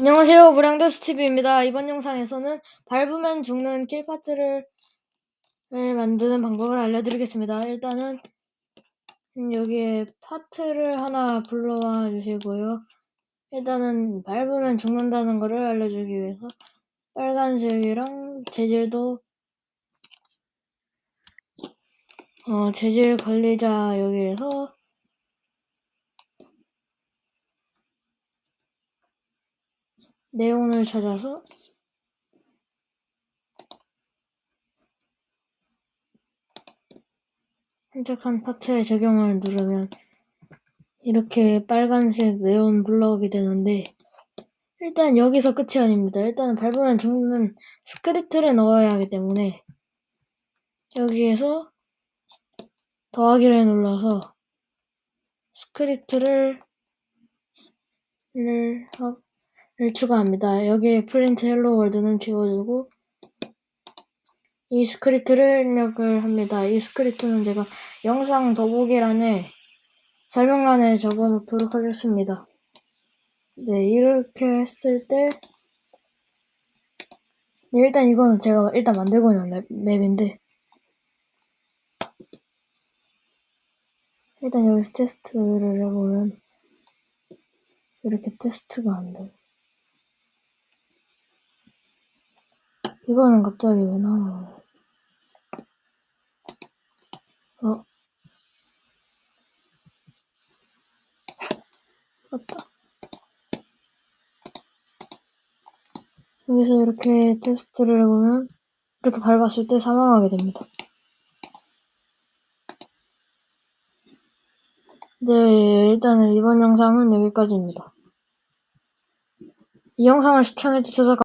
안녕하세요. 무량데스TV입니다. 이번 영상에서는 밟으면 죽는 킬 파트를 만드는 방법을 알려드리겠습니다. 일단은 여기에 파트를 하나 불러와 주시고요. 일단은 밟으면 죽는다는 것을 알려주기 위해서 빨간색이랑 재질도 어, 재질 관리자 여기에서 네온을 찾아서 선택한 파트에 적용을 누르면 이렇게 빨간색 네온 불러오게 되는데 일단 여기서 끝이 아닙니다. 일단 밟으면 죽는 스크립트를 넣어야 하기 때문에 여기에서 더하기를 눌러서 스크립트를 를, 하- 를 추가합니다. 여기에 프린트 헬로 월드는 지워주고 이 스크립트를 입력을 합니다. 이 스크립트는 제가 영상 더보기란에 설명란에 적어놓도록 하겠습니다. 네, 이렇게 했을 때 네, 일단 이거는 제가 일단 만들고 있는 맵, 맵인데 일단 여기서 테스트를 해보면 이렇게 테스트가 안 돼. 이거는 갑자기 왜 나와요? 어? 맞다. 여기서 이렇게 테스트를 해보면 이렇게 밟았을 때 사망하게 됩니다. 네, 일단은 이번 영상은 여기까지입니다. 이 영상을 시청해주셔서